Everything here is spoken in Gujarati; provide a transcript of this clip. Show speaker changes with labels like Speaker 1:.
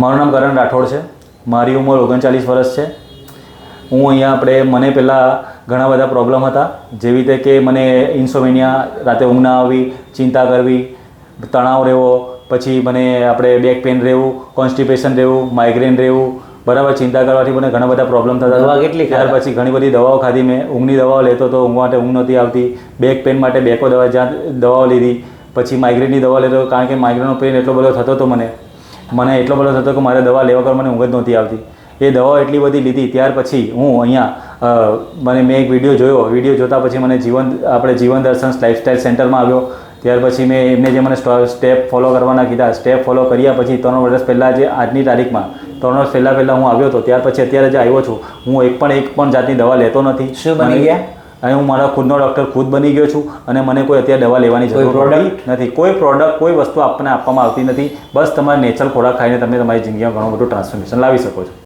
Speaker 1: મારું નામ કરણ રાઠોડ છે. મારી ઉંમર ઓગણચાલીસ વર્ષ છે. હું અહીંયા આપણે મને પહેલાં ઘણા બધા પ્રોબ્લેમ હતા. જેવી રીતે કે મને ઇન્સોમેનિયા રાતે ઊંઘ ના આવી ચિંતા કરવી તણાવ રહેવો પછી મને આપણે બેક પેન રહેવું કોન્સ્ટિપેશન રહેવું માઇગ્રેન રહેવું બરાબર ચિંતા કરવાથી મને ઘણા બધા પ્રોબ્લેમ થતા હતા.
Speaker 2: કેટલી
Speaker 1: ત્યાર પછી ઘણી બધી દવાઓ ખાધી મેં. ઊંઘની દવાઓ લેતો હતો ઊંઘ માટે ઊંઘ નહોતી આવતી. બેક પેન માટે બેકો દવા જ્યાં દવાઓ લીધી. પછી માઇગ્રેનની દવા લેતો કારણ કે માઇગ્રેનનો પેન એટલો બધો થતો હતો મને. મને એટલો બધો થતો કે મારે દવા લેવા વગર મને ઊંઘ જ નહોતી આવતી. એ દવાઓ એટલી બધી લીધી ત્યાર પછી હું અહીંયા મને મેં એક વીડિયો જોયો. વીડિયો જોતા પછી મને જીવન આપણે જીવન દર્શન લાઇફસ્ટાઇલ સેન્ટરમાં આવ્યો. ત્યાર પછી મેં એમને જે મને સ્ટેપ ફોલો કરવાના કીધા. સ્ટેપ ફોલો કર્યા પછી ત્રણ વર્ષ પહેલાં જે આજની તારીખમાં ત્રણ વર્ષ પહેલાં પહેલાં હું આવ્યો હતો. ત્યાર પછી અત્યારે જે આવ્યો છું હું એક પણ એક પણ જાતની દવા લેતો નથી.
Speaker 2: શું બની ગયા?
Speaker 1: અને હું મારા ખુદનો ડૉક્ટર ખુદ બની ગયો છું અને મને કોઈ અત્યારે દવા લેવાની જરૂર પ્રોડક્ટ નથી. કોઈ પ્રોડક્ટ કોઈ વસ્તુ આપણને આપવામાં આવતી નથી. બસ તમારે નેચરલ ખોરાક ખાઈને તમે તમારી જિંદગીમાં ઘણું બધું ટ્રાન્સફોર્મેશન લાવી શકો છો.